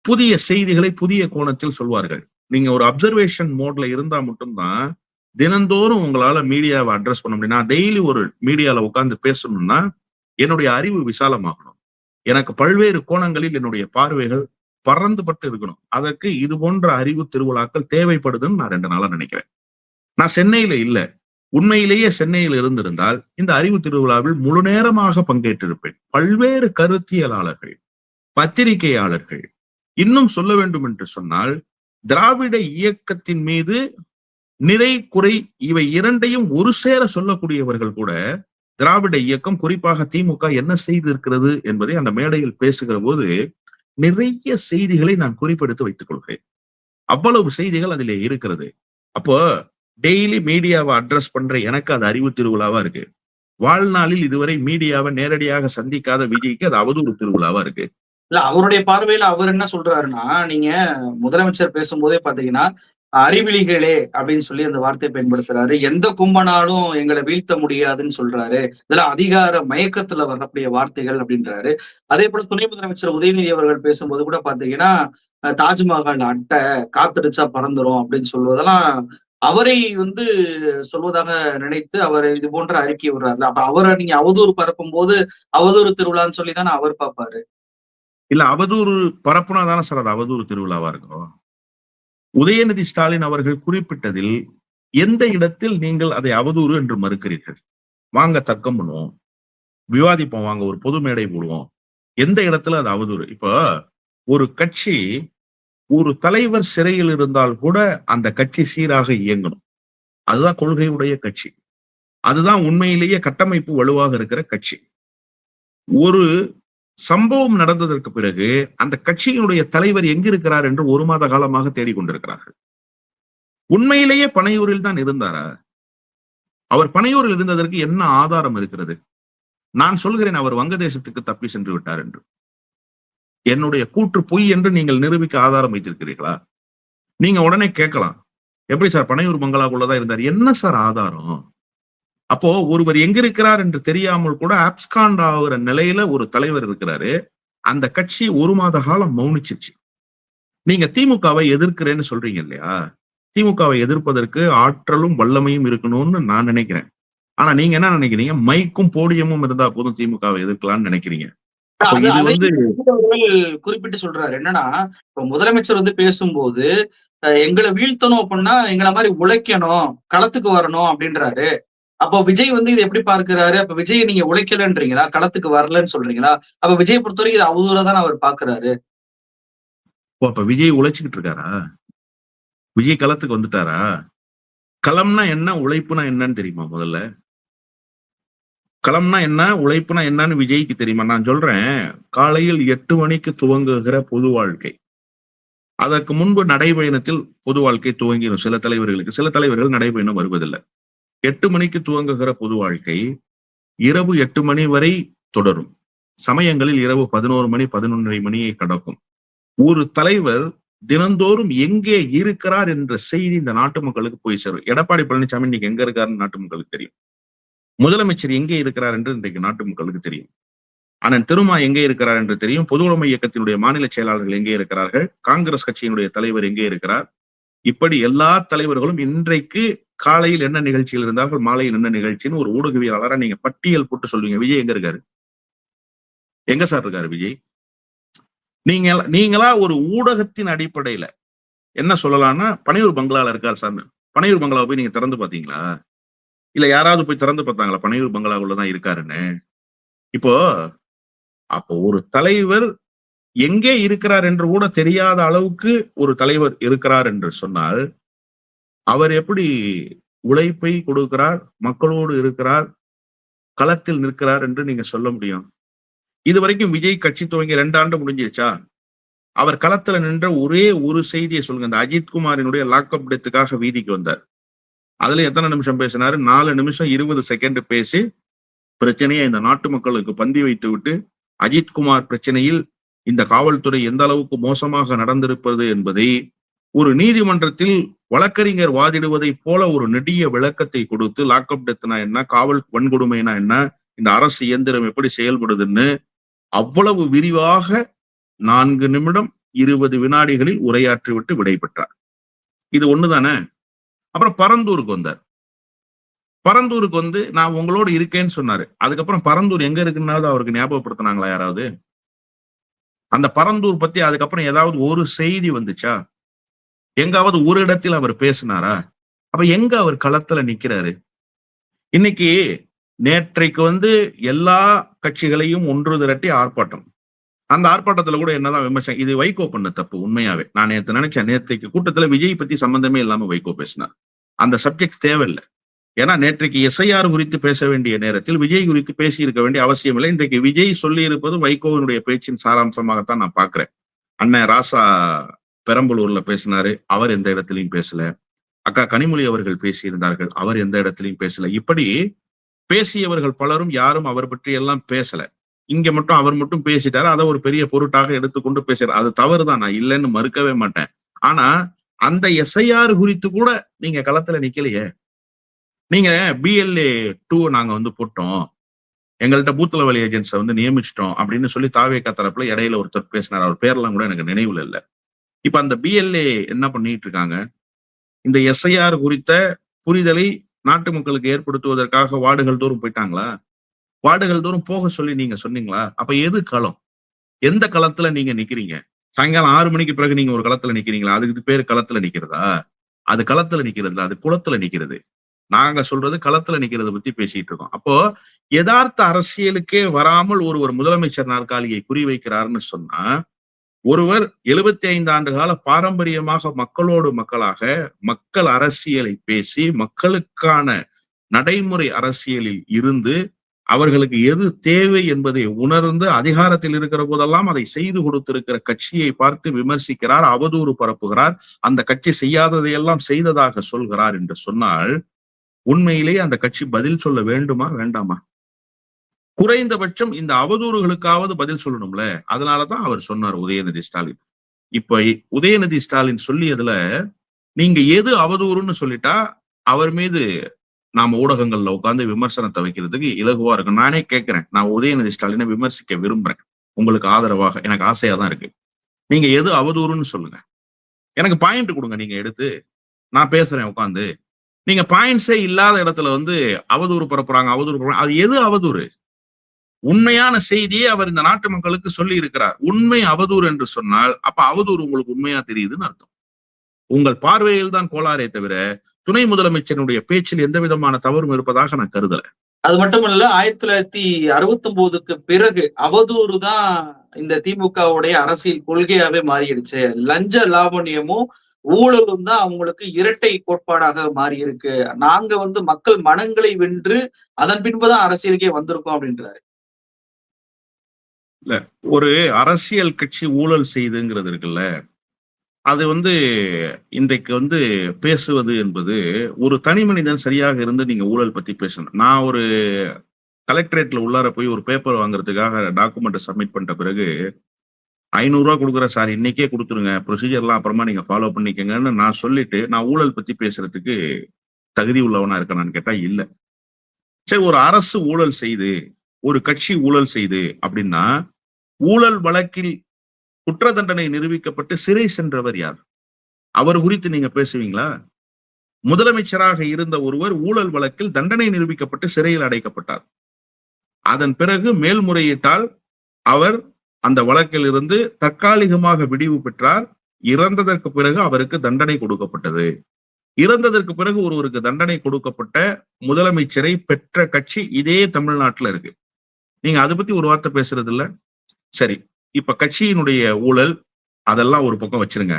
புதிய செய்திகளை புதிய கோணத்தில் சொல்வார்கள். நீங்க ஒரு அப்சர்வேஷன் மோட்ல இருந்தா மட்டும்தான் தினந்தோறும் உங்களால மீடியாவை அட்ரஸ் பண்ண முடியும். நான் டெய்லி ஒரு மீடியால உட்கார்ந்து பேசணும்னா என்னுடைய அறிவு விசாலமாகணும். எனக்கு பல்வேறு கோணங்களில் என்னுடைய பார்வைகள் பறந்துபட்டு இருக்கணும். அதற்கு இது போன்ற அறிவு திருவிழாக்கள் தேவைப்படுதுன்னு நான் ரெண்டு நாளா நினைக்கிறேன். நான் சென்னையில இல்ல. உண்மையிலேயே சென்னையில் இருந்திருந்தால் இந்த அறிவு திருவிழாவில் முழு நேரமாக பங்கேற்றிருப்பேன். பல்வேறு கருத்தியலாளர்கள் பத்திரிகையாளர்கள் இன்னும் சொல்ல வேண்டும் என்று சொன்னால் திராவிட இயக்கத்தின் மீது நிறை குறை இவை இரண்டையும் ஒரு சேர சொல்லக்கூடியவர்கள் கூட திராவிட இயக்கம் குறிப்பாக திமுக என்ன செய்திருக்கிறது என்பதை அந்த மேடையில் பேசுகிற போது நிறைய செய்திகளை நான் குறிப்பெடுத்து வைத்துக் கொள்கிறேன். அவ்வளவு செய்திகள் அதிலே இருக்கிறது. அப்போ டெய்லி மீடியாவை அட்ரஸ் பண்ற எனக்கு அது அறிவு திருவிழாவா இருக்கு. வாழ்நாளில் இதுவரை மீடியாவை நேரடியாக சந்திக்காத விஜய்க்கு அது அவதூறு திருவிழாவா இருக்கு. இல்ல அவருடைய பார்வையில அவர் என்ன சொல்றாருன்னா நீங்க முதலமைச்சர் பேசும்போதே பாத்தீங்கன்னா அறிவிலிகளே அப்படின்னு சொல்லி அந்த வார்த்தையை பயன்படுத்துறாரு. எந்த கும்பனாலும் எங்களை வீழ்த்த முடியாதுன்னு சொல்றாரு. இதெல்லாம் அதிகார மயக்கத்துல வரக்கூடிய வார்த்தைகள் அப்படின்றாரு. அதே போல துணை முதலமைச்சர் உதயநிதி அவர்கள் பேசும்போது கூட பாத்தீங்கன்னா தாஜ்மஹால் அட்டை காத்தடிச்சா பறந்துரும் அப்படின்னு சொல்வதெல்லாம் அவரை வந்து சொல்வதாக நினைத்து அவர் இது போன்ற அறிக்கை விடுறாரு. அப்ப அவரை நீங்க அவதூறு பரப்பும் போது அவதூறு திருவிழான்னு சொல்லி தானே அவர் பார்ப்பாரு. இல்ல அவதூறு பரப்புனா தானே சார் அது அவதூறு திருவிழாவா இருக்கும்? உதயநிதி ஸ்டாலின் அவர்கள் குறிப்பிட்டதில் எந்த இடத்தில் நீங்கள் அதை அவதூறு என்று மறுக்கிறீர்கள்? வாங்க தர்க்கம் பண்ணுவோம். விவாதிப்போம் வாங்க ஒரு பொது மேடை போடுவோம். எந்த இடத்துல அது அவதூறு? இப்போ ஒரு கட்சி ஒரு தலைவர் சிறையில் இருந்தால் கூட அந்த கட்சி சீராக இயங்கணும். அதுதான் கொள்கையுடைய கட்சி. அதுதான் உண்மையிலேயே கட்டமைப்பு வலுவாக இருக்கிற கட்சி. ஒரு சம்பவம் நடந்ததற்கு பிறகு அந்த கட்சியினுடைய தலைவர் எங்கிருக்கிறார் என்று ஒரு மாத காலமாக தேடிக்கொண்டிருக்கிறார்கள். உண்மையிலேயே பனையூரில் தான் இருந்தாரா? அவர் பனையூரில் இருந்ததற்கு என்ன ஆதாரம் இருக்கிறது? நான் சொல்கிறேன் அவர் வங்கதேசத்துக்கு தப்பி சென்று விட்டார் என்று. என்னுடைய கூற்று பொய் என்று நீங்கள் நிரூபிக்க ஆதாரம் வைத்திருக்கிறீர்களா? நீங்க உடனே கேட்கலாம். எப்படி சார் பனையூர் பங்களாக்குள்ளதான் இருந்தார்? என்ன சார் ஆதாரம்? அப்போ ஒருவர் எங்க இருக்கிறார் என்று தெரியாமல் கூட ஆப்ஸ்காண்ட் ஆகுற நிலையில ஒரு தலைவர் இருக்கிறாரு. அந்த கட்சி ஒரு மாத காலம் மௌனிச்சிருச்சு. நீங்க திமுகவை எதிர்க்கிறேன்னு சொல்றீங்க இல்லையா? திமுகவை எதிர்ப்பதற்கு ஆற்றலும் வல்லமையும் இருக்கணும்னு நான் நினைக்கிறேன். ஆனா நீங்க என்ன நினைக்கிறீங்க? மைக்கும் போடியமும் இருந்தா போதும் திமுகவை எதிர்க்கலாம்னு நினைக்கிறீங்க. குறிப்பிட்டு சொல்றாரு. என்னன்னா இப்ப முதலமைச்சர் வந்து பேசும்போது எங்களை வீழ்த்தணும் அப்படின்னா எங்களை மாதிரி உழைக்கணும் களத்துக்கு வரணும் அப்படின்றாரு. அப்போ விஜய் வந்து இதை எப்படி பார்க்கிறாரு? அப்ப விஜய் நீங்க உழைக்கலன்றீங்களா? களத்துக்கு வரலன்னு சொல்றீங்களா? அப்ப விஜய் பொறுத்தவரைக்கும் இது அவதூறா தான் அவர் பாக்குறாரு அப்ப விஜய் உழைச்சுக்கிட்டு இருக்காரா? விஜய் களத்துக்கு வந்துட்டாரா? களம்னா என்ன உழைப்புனா என்னன்னு தெரியுமா முதல்ல? களம்னா என்ன உழைப்புனா என்னன்னு விஜய்க்கு தெரியுமா? நான் சொல்றேன் காலையில் எட்டு மணிக்கு துவங்குகிற பொது வாழ்க்கை. அதற்கு முன்பு நடைபயணத்தில் பொது வாழ்க்கை துவங்கிடும் சில தலைவர்களுக்கு. சில தலைவர்கள் நடைபயணம் வருவதில்லை. எட்டு மணிக்கு துவங்குகிற பொது வாழ்க்கை இரவு எட்டு மணி வரை தொடரும். சமயங்களில் இரவு பதினோரு மணி பதினொன்றரை மணியை கடக்கும். ஒரு தலைவர் தினந்தோறும் எங்கே இருக்கிறார் என்ற செய்தி இந்த நாட்டு மக்களுக்கு போய் சேரும். எடப்பாடி பழனிசாமி இன்னைக்கு எங்க இருக்காருன்னு நாட்டு மக்களுக்கு தெரியும். முதலமைச்சர் எங்கே இருக்கிறார் என்று இன்றைக்கு நாட்டு மக்களுக்கு தெரியும். அண்ணன் திருமா எங்கே இருக்கிறார் என்று தெரியும். பொதுவுடைமை இயக்கத்தினுடைய மாநில செயலாளர்கள் எங்கே இருக்கிறார்கள்? காங்கிரஸ் கட்சியினுடைய தலைவர் எங்கே இருக்கிறார்? இப்படி எல்லா தலைவர்களும் இன்றைக்கு காலையில் என்ன நிகழ்ச்சியில் இருந்தார்கள் மாலையில் என்ன நிகழ்ச்சின்னு ஒரு ஊடகவியலாளரா நீங்க பட்டியல் போட்டு சொல்லுவீங்க. விஜய் எங்க இருக்காரு? எங்க சார் இருக்காரு விஜய்? நீங்க நீங்களா ஒரு ஊடகத்தின் அடிப்படையில என்ன சொல்லலாம்னா பனையூர் பங்களால இருக்கார் சார். பனையூர் பங்களாவை போய் நீங்க திறந்து பாத்தீங்களா இல்ல யாராவது போய் திறந்து பார்த்தாங்களா? பனையூர் பங்களாவுள்ளதான் இருக்காருன்னு? இப்போ அப்போ ஒரு தலைவர் எங்கே இருக்கிறார் என்று கூட தெரியாத அளவுக்கு ஒரு தலைவர் இருக்கிறார் என்று சொன்னால் அவர் எப்படி உழைப்பை கொடுக்கிறார் மக்களோடு இருக்கிறார் களத்தில் நிற்கிறார் என்று நீங்க சொல்ல முடியும். இது வரைக்கும் விஜய் கட்சி துவங்கி ரெண்டு ஆண்டு முடிஞ்சிருச்சா? அவர் களத்துல நின்ற ஒரே ஒரு செய்தியை சொல்லுங்க. இந்த அஜித்குமாரினுடைய லாக்அப் டெத்துக்காக வீதிக்கு வந்தார். அதுல எத்தனை நிமிஷம் பேசினாரு? நாலு நிமிஷம் இருபது செகண்ட் பேசி பிரச்சனையை இந்த நாட்டு மக்களுக்கு பந்தி வைத்து விட்டு அஜித்குமார் பிரச்சனையில் இந்த காவல்துறை எந்த அளவுக்கு மோசமாக நடந்திருப்பது என்பதை ஒரு நீதிமன்றத்தில் வழக்கறிஞர் வாதிடுவதை போல ஒரு நெடிய விளக்கத்தை கொடுத்து லாக்அப் டெத்னா என்ன? காவல் வன்கொடுமைனா என்ன? இந்த அரசு இயந்திரம் எப்படி செயல்படுதுன்னு? அவ்வளவு விரிவாக நான்கு நிமிடம் இருபது வினாடிகளில் உரையாற்றிவிட்டு விடை பெற்றார் இது ஒண்ணுதானே? அப்புறம் பரந்தூருக்கு வந்தார். பரந்தூருக்கு வந்து நான் உங்களோட இருக்கேன்னு சொன்னாரு. அதுக்கப்புறம் பரந்தூர் எங்க இருக்குன்னாவது அவருக்கு ஞாபகப்படுத்தினாங்களா யாராவது? அந்த பரந்தூர் பத்தி அதுக்கப்புறம் ஏதாவது ஒரு செய்தி வந்துச்சா? எங்காவது ஒரு இடத்தில் அவர் பேசினாரா? அப்ப எங்க அவர் களத்துல நிக்கிறாரு? இன்னைக்கு நேற்றைக்கு வந்து எல்லா கட்சிகளையும் ஒன்று திரட்டி ஆர்ப்பாட்டம். அந்த ஆர்ப்பாட்டத்துல கூட என்னதான் விமர்சனம் இது வைகோ பண்ண தப்பு உண்மையாவே. நான் நேத்து நினைச்சேன் நேற்றைக்கு கூட்டத்துல விஜய் பத்தி சம்பந்தமே இல்லாம வைகோ பேசினார். அந்த சப்ஜெக்ட் தேவையில்லை. ஏன்னா நேற்றைக்கு எஸ்ஐஆர் குறித்து பேச வேண்டிய நேரத்தில் விஜய் குறித்து பேசி இருக்க வேண்டிய அவசியம் இல்லை. இன்றைக்கு விஜய் சொல்லி இருப்பது வைகோவினுடைய பேச்சின் சாராம்சமாகத்தான் நான் பாக்குறேன் அண்ணன் ராசா பெரம்பலூர்ல பேசினாரு. அவர் எந்த இடத்துலையும் பேசல. அக்கா கனிமொழி அவர்கள் பேசியிருந்தார்கள். அவர் எந்த இடத்துலையும் பேசல. இப்படி பேசியவர்கள் பலரும் யாரும் அவர் பற்றி எல்லாம் பேசல. இங்க மட்டும் அவர் மட்டும் பேசிட்டாரு. அதை ஒரு பெரிய பொருட்டாக எடுத்துக்கொண்டு பேசுறாரு அது தவறு தான் நான் இல்லைன்னு மறுக்கவே மாட்டேன். ஆனா அந்த எஸ்ஐஆர் குறித்து கூட நீங்க களத்துல நிக்கலையே. நீங்க பிஎல்ஏ டூ நாங்க வந்து போட்டோம். எங்கள்கிட்ட பூத் லெவல் ஏஜென்ட்ஸை வந்து நியமிச்சிட்டோம் அப்படின்னு சொல்லி தாவேக்கா தரப்புல இடையில ஒருத்தர் பேசினார். அவர் பேர்லாம் கூட எனக்கு நினைவுல இல்லை. இப்ப அந்த பிஎல்ஏ என்ன பண்ணிட்டு இருக்காங்க இந்த எஸ்ஐஆர் குறித்த புரிதலை நாட்டு மக்களுக்கு ஏற்படுத்துவதற்காக வார்டுகள் தோறும் போயிட்டாங்களா? வார்டுகள் தோறும் போக சொல்லி நீங்க சொன்னீங்களா? அப்ப எது களம்? எந்த களத்துல நீங்க நிக்கிறீங்க? சாயங்காலம் ஆறு மணிக்கு பிறகு நீங்க ஒரு களத்துல நிக்கிறீங்களா? அதுக்கு பேர் களத்துல நிக்கிறதா? அது களத்துல நிக்கிறது அது குளத்துல நிக்கிறது. நாங்க சொல்றது களத்துல நிக்கிறத பத்தி பேசிட்டு இருக்கோம். அப்போ யதார்த்த அரசியலுக்கே வராமல் ஒருவர் முதலமைச்சர் நாற்காலியை குறிவைக்கிறாருன்னு சொன்னா ஒருவர் எழுபத்தி ஐந்து ஆண்டு கால பாரம்பரியமாக மக்களோடு மக்களாக மக்கள் அரசியலை பேசி மக்களுக்கான நடைமுறை அரசியலில் இருந்து அவர்களுக்கு எது தேவை என்பதை உணர்ந்து அதிகாரத்தில் இருக்கிற போதெல்லாம் அதை செய்து கொடுத்திருக்கிற கட்சியை பார்த்து விமர்சிக்கிறார் அவதூறு பரப்புகிறார். அந்த கட்சி செய்யாததையெல்லாம் செய்ததாக சொல்கிறார் என்று சொன்னால் உண்மையிலேயே அந்த கட்சி பதில் சொல்ல வேண்டுமா வேண்டாமா? குறைந்தபட்சம் இந்த அவதூறுகளுக்காவது பதில் சொல்லணும்ல. அதனாலதான் அவர் சொன்னார் உதயநிதி ஸ்டாலின். இப்ப உதயநிதி ஸ்டாலின் சொல்லியதுல நீங்க எது அவதூறுன்னு சொல்லிட்டா அவர் மீது நாம ஊடகங்கள்ல உட்காந்து விமர்சனத்தை வைக்கிறதுக்கு இலகுவா இருக்கும். நானே கேட்கிறேன். நான் உதயநிதி ஸ்டாலினை விமர்சிக்க விரும்புறேன். உங்களுக்கு ஆதரவாக எனக்கு ஆசையா தான் இருக்கு. நீங்க எது அவதூறுன்னு சொல்லுங்க. எனக்கு பாயிண்ட் கொடுங்க நீங்க எடுத்து. நான் பேசுறேன் உட்காந்து நீங்க பாயிண்ட்ஸே இல்லாத இடத்துல வந்து அவதூறு பரப்புறாங்க அவதூறு பரப்புறாங்க. அது எது அவதூறு? உண்மையான செய்தியை அவர் இந்த நாட்டு மக்களுக்கு சொல்லி இருக்கிறார் உண்மை அவதூறு என்று சொன்னால் அப்ப அவதூறு உங்களுக்கு உண்மையா தெரியுதுன்னு அர்த்தம். உங்கள் பார்வையில் தான் கோளாறே தவிர துணை முதலமைச்சருடைய பேச்சில் எந்த விதமான தவறும் இருப்பதாக நான் கருதல. அது மட்டுமல்ல ஆயிரத்தி தொள்ளாயிரத்தி அறுபத்தி ஒன்பதுக்கு பிறகு அவதூறு தான் இந்த திமுகவுடைய அரசியல் கொள்கையாவே மாறிடுச்சு. லஞ்ச லாவண்யமும் ஊழலும் தான் அவங்களுக்கு இரட்டை கோட்பாடாக மாறி இருக்கு நாங்க வந்து மக்கள் மனங்களை வென்று அதன் பின்புதான் அரசியலுக்கே வந்திருக்கோம் அப்படின்றாரு. ஒரு அரசியல் கட்சி ஊழல் செய்துங்கிறது இருக்குல்ல அது வந்து இன்றைக்கு வந்து பேசுவது என்பது ஒரு தனி மனிதன் சரியாக இருந்து நீங்க ஊழல் பத்தி பேசணும். நான் ஒரு கலெக்டரேட்ல உள்ளார போய் ஒரு பேப்பர் வாங்குறதுக்காக டாக்குமெண்ட் சப்மிட் பண்ணிட்ட பிறகு ஐநூறுரூவா கொடுக்குற சார் இன்னைக்கே கொடுத்துருங்க. ப்ரொசீஜர்லாம் அப்புறமா நீங்க ஃபாலோ பண்ணிக்கங்கன்னு நான் சொல்லிட்டு நான் ஊழல் பத்தி பேசுறதுக்கு தகுதி உள்ளவனா இருக்கணும்னு கேட்டா இல்லை. சரி ஒரு அரசு ஊழல் செய்து ஒரு கட்சி ஊழல் செய்து அப்படின்னா ஊழல் வழக்கில் குற்ற தண்டனை நிரூபிக்கப்பட்டு சிறை சென்றவர் யார்? அவர் குறித்து நீங்க பேசுவீங்களா? முதலமைச்சராக இருந்த ஒருவர் ஊழல் வழக்கில் தண்டனை நிரூபிக்கப்பட்டு சிறையில் அடைக்கப்பட்டார். அதன் பிறகு மேல்முறையீட்டால் அவர் அந்த வழக்கில் இருந்து தற்காலிகமாக விடிவு பெற்றார். இறந்ததற்கு பிறகு அவருக்கு தண்டனை கொடுக்கப்பட்டது. இறந்ததற்கு பிறகு ஒருவருக்கு தண்டனை கொடுக்கப்பட்ட முதலமைச்சரை பெற்ற கட்சி இதே தமிழ்நாட்டுல இருக்கு. நீங்க அதை பத்தி ஒரு வார்த்தை பேசுறது இல்ல சரி இப்ப கட்சியினுடைய ஊழல் அதெல்லாம் ஒரு பக்கம் வச்சிருங்க.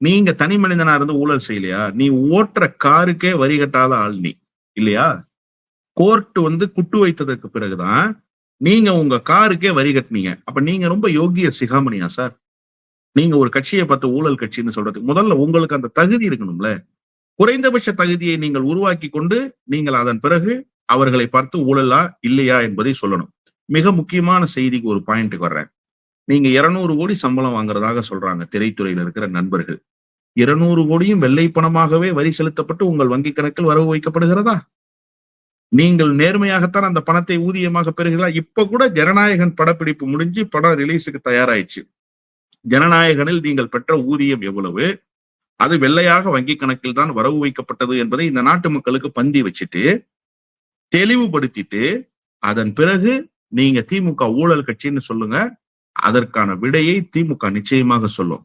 நீங்க தனி மனிதனா இருந்து ஊழல் செய்யலையா? நீ ஓட்டுற காருக்கே வரி கட்டாத ஆள் நீ இல்லையா? கோர்ட் வந்து குட்டு வைத்ததற்கு பிறகுதான் நீங்க உங்க காருக்கே வரி கட்டினீங்க. அப்ப நீங்க ரொம்ப யோகிய சிகாமணியா சார்? நீங்க ஒரு கட்சியை பார்த்து ஊழல் கட்சின்னு சொல்றதுக்கு முதல்ல உங்களுக்கு அந்த தகுதி இருக்கணும்ல. குறைந்தபட்ச தகுதியை நீங்கள் உருவாக்கி கொண்டு நீங்கள் அதன் பிறகு அவர்களை பார்த்து ஊழலா இல்லையா என்பதை சொல்லணும். மிக முக்கியமான செய்திக்கு ஒரு பாயிண்ட்டுக்கு வர்றேன். நீங்க இருநூறு கோடி சம்பளம் வாங்குறதாக சொல்றாங்க திரைத்துறையில இருக்கிற நண்பர்கள். இருநூறு கோடியும் வெள்ளை பணமாகவே வரி செலுத்தப்பட்டு உங்கள் வங்கி கணக்கில் வரவு வைக்கப்படுகிறதா? நீங்கள் நேர்மையாகத்தான் அந்த பணத்தை ஊதியமாக பெறுகிறீர்களா? இப்ப கூட ஜனநாயகன் படப்பிடிப்பு முடிஞ்சு படம் ரிலீஸுக்கு தயாராயிடுச்சு. ஜனநாயகனில் நீங்கள் பெற்ற ஊதியம் எவ்வளவு? அது வெள்ளையாக வங்கி கணக்கில் தான் வரவு வைக்கப்பட்டது என்பதை இந்த நாட்டு மக்களுக்கு பந்தி வச்சுட்டு தெளிவுபடுத்திட்டு அதன் பிறகு நீங்க திமுக ஊழல் கட்சின்னு சொல்லுங்க அதற்கான விடையை திமுக நிச்சயமாக சொல்லும்.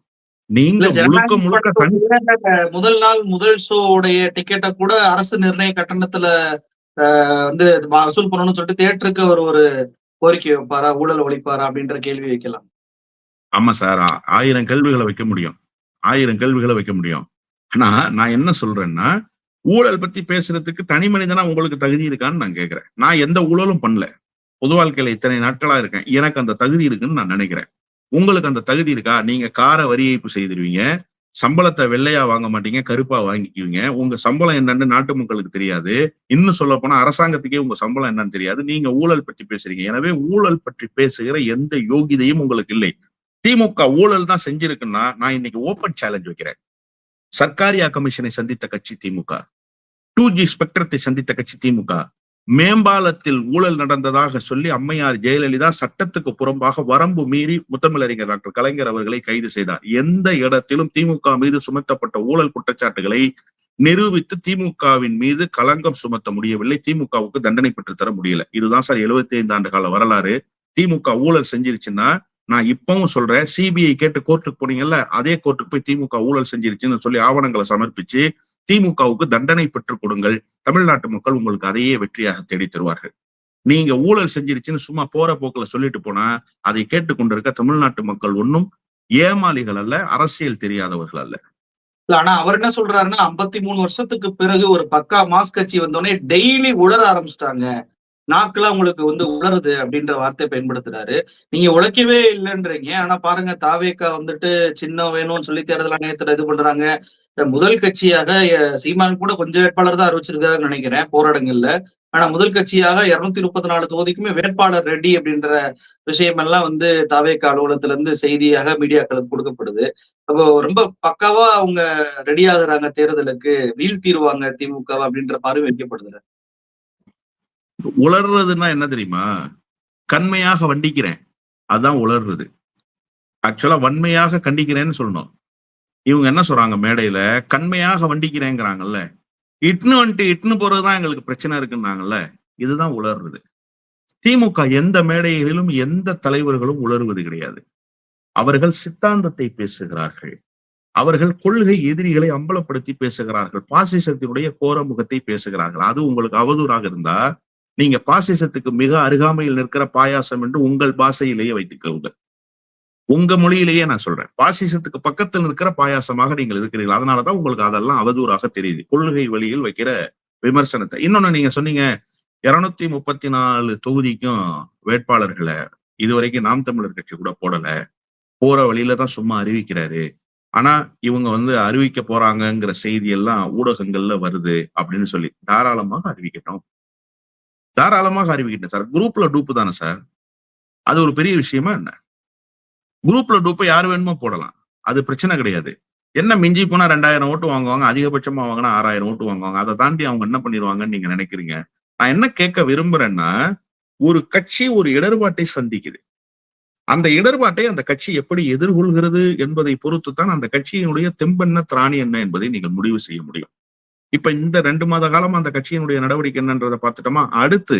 நீங்க முழுக்க முழுக்க முதல் நாள் முதல் ஷோ உடைய டிக்கெட்டை கூட அரசு நிர்ணய கட்டணத்துல வந்து வசூல் பண்ணணும்னு சொல்லிட்டு தேட்டருக்கு அவர் ஒரு கோரிக்கை வைப்பாரா ஊழல் ஒழிப்பாரா அப்படின்ற கேள்வி வைக்கலாம். ஆமா சார். ஆயிரம் கேள்விகளை வைக்க முடியும். ஆயிரம் கேள்விகளை வைக்க முடியும். ஆனா நான் என்ன சொல்றேன்னா ஊழல் பத்தி பேசுறதுக்கு தனி மனிதனா உங்களுக்கு தகுதி இருக்கான்னு நான் கேட்கிறேன் நான் எந்த ஊழலும் பண்ணல. பொது வாழ்க்கையில இத்தனை நாட்களா இருக்கேன். எனக்கு அந்த தகுதி இருக்குன்னு நான் நினைக்கிறேன். உங்களுக்கு அந்த தகுதி இருக்கா? நீங்க கார வரி ஏய்ப்பு செய்திருவீங்க. சம்பளத்தை வெள்ளையா வாங்க மாட்டீங்க கருப்பா வாங்கிக்குவீங்க. உங்க சம்பளம் என்னன்னு நாட்டு மக்களுக்கு தெரியாது. இன்னும் சொல்ல போனா அரசாங்கத்துக்கே உங்க சம்பளம் என்னன்னு தெரியாது. நீங்க ஊழல் பற்றி பேசுறீங்க. எனவே ஊழல் பற்றி பேசுகிற எந்த யோகிதையும் உங்களுக்கு இல்லை. திமுக ஊழல் தான் செஞ்சிருக்குன்னா நான் இன்னைக்கு ஓபன் சேலஞ்ச் வைக்கிறேன். சர்க்காரியா கமிஷனை சந்தித்த கட்சி திமுக. டூ ஜி ஸ்பெக்ட்ரத்தை சந்தித்த கட்சி திமுக. மேம்பாலத்தில் ஊழல் நடந்ததாக சொல்லி அம்மையார் ஜெயலலிதா சட்டத்துக்கு புறம்பாக வரம்பு மீறி முத்தமிழறிஞர் டாக்டர் கலைஞர் அவர்களை கைது செய்தார். எந்த இடத்திலும் திமுக மீது சுமத்தப்பட்ட ஊழல் குற்றச்சாட்டுகளை நிரூபித்து திமுகவின் மீது களங்கம் சுமத்த முடியவில்லை. திமுகவுக்கு தண்டனை பெற்று தர முடியல. இதுதான் சார் எழுபத்தி ஐந்து ஆண்டு கால வரலாறு. திமுக ஊழல் செஞ்சிருச்சுன்னா நான் இப்பவும் சொல்றேன் சிபிஐ கேட்டு கோர்ட்டுக்கு போனீங்கல்ல அதே கோர்ட்டுக்கு போய் திமுக ஊழல் செஞ்சிருச்சுன்னு சொல்லி ஆவணங்களை சமர்ப்பிச்சு திமுகவுக்கு தண்டனை பெற்றுக் கொடுங்கள். தமிழ்நாட்டு மக்கள் உங்களுக்கு அதையே வெற்றியாக தேடி தருவார்கள். நீங்க ஊழல் செஞ்சிருச்சுன்னு சும்மா போற போக்குல சொல்லிட்டு போனா அதை கேட்டுக்கொண்டிருக்க தமிழ்நாட்டு மக்கள் ஒன்றும் ஏமாளிகள் அல்ல அரசியல் தெரியாதவர்கள் அல்ல. இல்ல ஆனா அவர் என்ன சொல்றாருன்னா ஐம்பத்தி மூணு வருஷத்துக்கு பிறகு ஒரு பக்கா மாஸ் கட்சி வந்தோடனே டெய்லி உளர ஆரம்பிச்சிட்டாங்க. நாக்குல உங்களுக்கு வந்து உளருது அப்படின்ற வார்த்தை பயன்படுத்துறாரு. நீங்க உழைக்கவே இல்லைன்றீங்க. ஆனா பாருங்க தாவேக்கா வந்துட்டு சின்னம் வேணும்னு சொல்லி தேர்தல் ஆணையத்துல இது பண்றாங்க. முதல் கட்சியாக சீமான் கூட கொஞ்சம் வேட்பாளர் தான் அறிவிச்சிருக்காருன்னு நினைக்கிறேன் போராடங்கள்ல ஆனா முதல் கட்சியாக இருநூத்தி முப்பத்தி நாலு தொகுதிக்குமே வேட்பாளர் ரெடி அப்படின்ற விஷயம் எல்லாம் வந்து தாவேக்கா அலுவலகத்துல இருந்து செய்தியாக மீடியாக்களுக்கு கொடுக்கப்படுது. அப்போ ரொம்ப பக்காவா அவங்க ரெடி ஆகுறாங்க தேர்தலுக்கு வீழ்த்திடுவாங்க திமுக அப்படின்ற பார்வை வைக்கப்படுது உளர்றதுன்னா என்ன தெரியுமா? கண்மையாக வண்டிக்கிறேன். அதான் உளர்றது. ஆக்சுவலா வன்மையாக கண்டிக்கிறேன்னு சொல்லணும். இவங்க என்ன சொல்றாங்க மேடையில? கண்மையாக வண்டிக்கிறேங்கிறாங்கல்ல. இட்னு வந்துட்டு இட்னு போறதுதான் எங்களுக்கு பிரச்சனை இருக்குன்னாங்கல்ல. இதுதான் உளர்றது. திமுக எந்த மேடைகளிலும் எந்த தலைவர்களும் உளறுவது கிடையாது. அவர்கள் சித்தாந்தத்தை பேசுகிறார்கள். அவர்கள் கொள்கை எதிரிகளை அம்பலப்படுத்தி பேசுகிறார்கள். பாசிசத்தினுடைய கோர முகத்தை பேசுகிறார்கள். அது உங்களுக்கு அவதூறாக இருந்தா நீங்க பாசிசத்துக்கு மிக அருகாமையில் நிற்கிற பாயாசம் என்று உங்கள் பாஷையிலேயே வைத்துக்கொள்ளுங்கள். உங்க மொழியிலேயே நான் சொல்றேன். பாசிசத்துக்கு பக்கத்தில் நிற்கிற பாயாசமாக நீங்கள் இருக்கிறீர்கள். அதனாலதான் உங்களுக்கு அதெல்லாம் அவதூறாக தெரியுது. கொள்கை வழியில் வைக்கிற விமர்சனத்தை. இன்னொன்னு நீங்க சொன்னீங்க இருநூத்தி முப்பத்தி நாலு தொகுதிக்கும் வேட்பாளர்களை இதுவரைக்கும் நாம் தமிழர் கட்சி கூட போடல. போற வழியில தான் சும்மா அறிவிக்கிறாரு. ஆனா இவங்க வந்து அறிவிக்க போறாங்கங்கிற செய்தி எல்லாம் ஊடகங்கள்ல வருது அப்படின்னு சொல்லி தாராளமாக அறிவிக்கட்டும். தாராளமாக அறிவிக்கிட்டேன் சார். குரூப்ல டூப்பு தானே சார். அது ஒரு பெரிய விஷயமா என்ன? குரூப்ல டூப்பை யார் வேணுமோ போடலாம். அது பிரச்சனை கிடையாது. என்ன மிஞ்சி போனா ரெண்டாயிரம் ஓட்டு வாங்குவாங்க அதிகபட்சமா வாங்கினா ஆறாயிரம் ஓட்டு வாங்குவாங்க. அதை தாண்டி அவங்க என்ன பண்ணிடுவாங்கன்னு நீங்க நினைக்கிறீங்க? நான் என்ன கேட்க விரும்புறேன்னா ஒரு கட்சி ஒரு இடர்பாட்டை சந்திக்குது. அந்த இடர்பாட்டை அந்த கட்சி எப்படி எதிர்கொள்கிறது என்பதை பொறுத்து தான் அந்த கட்சியினுடைய தெம்பென்ன திராணி என்ன என்பதை நீங்கள் முடிவு செய்ய முடியும். இப்ப இந்த ரெண்டு மாத காலம் அந்த கட்சியினுடைய நடவடிக்கை என்னன்றதை பார்த்துட்டோமா? அடுத்து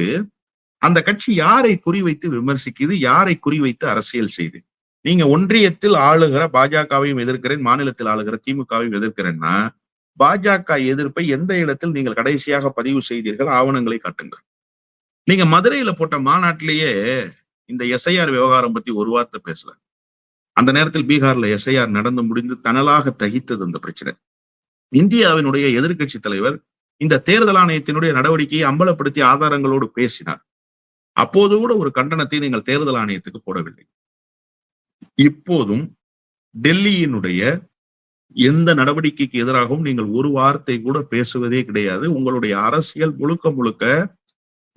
அந்த கட்சி யாரை குறிவைத்து விமர்சிக்குது? யாரை குறிவைத்து அரசியல் செய்து? நீங்க ஒன்றியத்தில் ஆளுகிற பாஜகவையும் எதிர்க்கிறேன் மாநிலத்தில் ஆளுகிற திமுகவையும் எதிர்க்கிறேன்னா பாஜக எதிர்ப்பை எந்த இடத்தில் நீங்கள் கடைசியாக பதிவு செய்தீர்கள்? ஆவணங்களை காட்டுங்கள். நீங்க மதுரையில போட்ட மாநாட்டிலேயே இந்த எஸ்ஐஆர் விவகாரம் பத்தி ஒரு வார்த்தை பேசல. அந்த நேரத்தில் பீகார்ல எஸ்ஐஆர் நடந்து முடிந்து தனலாக தகித்தது அந்த பிரச்சனை. இந்தியாவினுடைய எதிர்க்கட்சி தலைவர் இந்த தேர்தல் ஆணையத்தினுடைய நடவடிக்கையை அம்பலப்படுத்தி ஆதாரங்களோடு பேசினார். அப்போது கூட ஒரு கண்டனத்தை நீங்கள் தேர்தல் ஆணையத்துக்கு போடவில்லை. இப்போதும் டெல்லியினுடைய எந்த நடவடிக்கைக்கு எதிராகவும் நீங்கள் ஒரு வார்த்தை கூட பேசுவதே கிடையாது. உங்களுடைய அரசியல் முழுக்க முழுக்க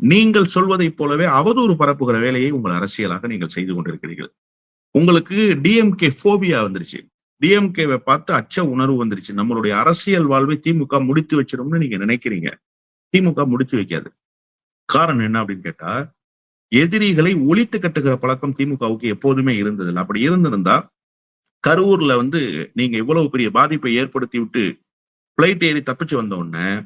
நீங்கள் சொல்வதைப் போலவே அவதூறு பரப்புகிற வேலையை உங்கள் அரசியலாக நீங்கள் செய்து கொண்டிருக்கிறீர்கள். உங்களுக்கு டிஎம்கே ஃபோபியா வந்துருச்சு. டிஎம்கேவை பார்த்து அச்ச உணர்வு வந்துருச்சு. நம்மளுடைய அரசியல் வாழ்வை திமுக முடித்து வச்சிடும்னு நீங்க நினைக்கிறீங்க. திமுக முடிச்சு வைக்காது. காரணம் என்ன அப்படின்னு கேட்டா எதிரிகளை ஒழித்து கட்டுகிற பழக்கம் திமுகவுக்கு எப்போதுமே இருந்ததில்லை. அப்படி இருந்திருந்தா கரூர்ல வந்து நீங்க இவ்வளவு பெரிய பாதிப்பை ஏற்படுத்தி விட்டு பிளைட் ஏறி தப்பிச்சு வந்த உடனே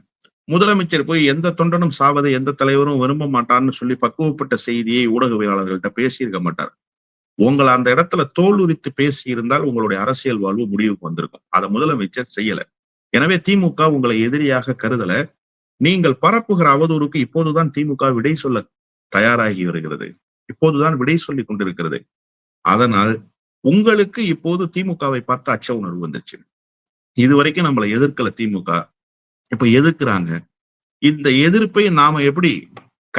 முதலமைச்சர் போய் எந்த தொண்டனும் சாவதை எந்த தலைவரும் விரும்ப மாட்டார்னு சொல்லி பக்குவப்பட்ட செய்தியை ஊடகவியலாளர்கள்ட்ட பேசியிருக்க மாட்டார். உங்களை அந்த இடத்துல தோல் உரித்து பேசி இருந்தால் உங்களுடைய அரசியல் வாழ்வு முடிவுக்கு வந்திருக்கும். அதை முதலமைச்சர் செய்யல. எனவே திமுக உங்களை எதிரியாக கருதல. நீங்கள் பரப்புகிற அவதூறுக்கு இப்போதுதான் திமுக விடை சொல்ல தயாராகி வருகிறது. இப்போதுதான் விடை சொல்லி கொண்டிருக்கிறது. அதனால் உங்களுக்கு இப்போது திமுகவை பார்த்து அச்ச உணர்வு வந்துச்சு இதுவரைக்கும் நம்மளை எதிர்க்கல திமுக. இப்ப எதிர்க்கிறாங்க. இந்த எதிர்ப்பை நாம எப்படி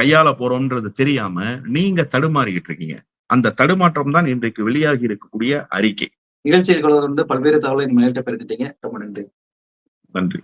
கையாள போறோம்ன்றது தெரியாம நீங்க தடுமாறிக்கிட்டு இருக்கீங்க. அந்த தடுமாற்றம் தான் இன்றைக்கு வெளியாகி இருக்கக்கூடிய அறிக்கை. நிகழ்ச்சிகள் வந்து பல்வேறு தகவலை நீங்க மேல்கிட்ட பெருத்திட்டீங்க ரொம்ப நன்றி. நன்றி.